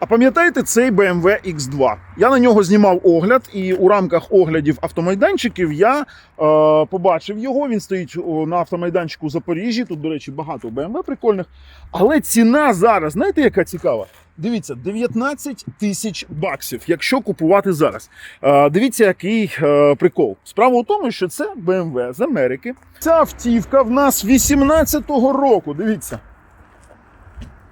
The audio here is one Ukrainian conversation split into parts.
А пам'ятаєте цей BMW X2? Я на нього знімав огляд, і у рамках оглядів автомайданчиків я е, побачив його. Він стоїть на автомайданчику у Запоріжжі. Тут, до речі, багато BMW прикольних. Але ціна зараз, знаєте, яка цікава? Дивіться, 19 тисяч баксів, якщо купувати зараз. Е, дивіться, який е, прикол. Справа у тому, що це BMW з Америки. Ця автівка в нас 18-го року. Дивіться.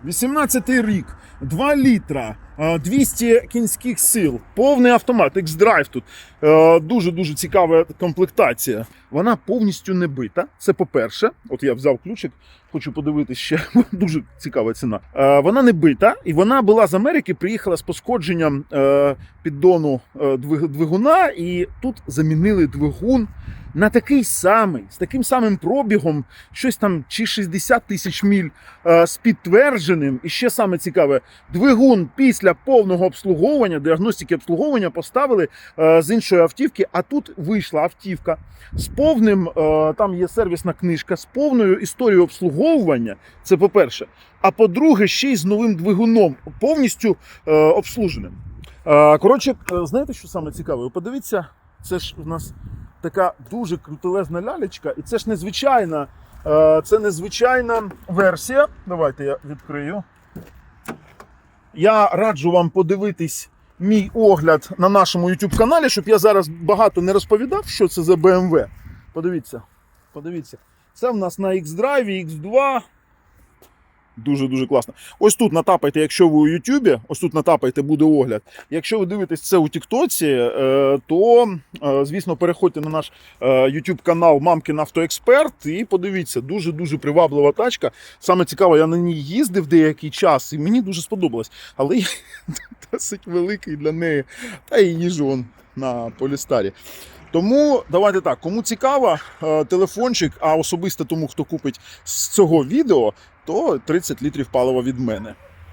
18-й рік, 2 літра, 200 кінських сил, повний автомат, X-Drive тут. Е, Дуже-дуже цікава комплектація. Вона повністю не бита. Це по-перше. От я взяв ключик, хочу подивитися ще. Дуже цікава ціна. Е, Вона не бита, і вона була з Америки, приїхала з пошкодженням е, піддону е, двигуна, і тут замінили двигун на такий самий, з таким самим пробігом, щось там чи 60 тисяч міль е, з підтвердженим. І ще саме цікаве, двигун після повного обслуговування, діагностики обслуговування поставили е, з іншої автівки. А тут вийшла автівка з повним, е, там є сервісна книжка, з повною історією обслуговування. Це по-перше. А по-друге, ще й з новим двигуном, повністю е, обслуженим. Коротше, знаєте, що саме цікаве? Подивіться, це ж у нас така дуже крутелезна лялечка, і це ж незвичайна. Це незвичайна версія. Давайте я відкрию. Я раджу вам подивитись мій огляд на нашому YouTube каналі, щоб я зараз багато не розповідав, що це за BMW. Подивіться. Подивіться. Це в нас на X-Drive, X2. Дуже-дуже класно. Ось тут натапайте, якщо ви у Ютубі, ось тут натапайте, буде огляд. Якщо ви дивитесь це у Тіктоці, е, то, е, звісно, переходьте на наш е, YouTube канал Мамкін Автоексперт і подивіться, дуже-дуже приваблива тачка. Саме цікаво, я на ній їздив деякий час, і мені дуже сподобалось. Але досить великий для неї. Та і їжу он на Полістарі. Тому давайте так, кому цікаво, е, телефончик, а особисто тому, хто купить з цього відео, то 30 літрів палива від мене.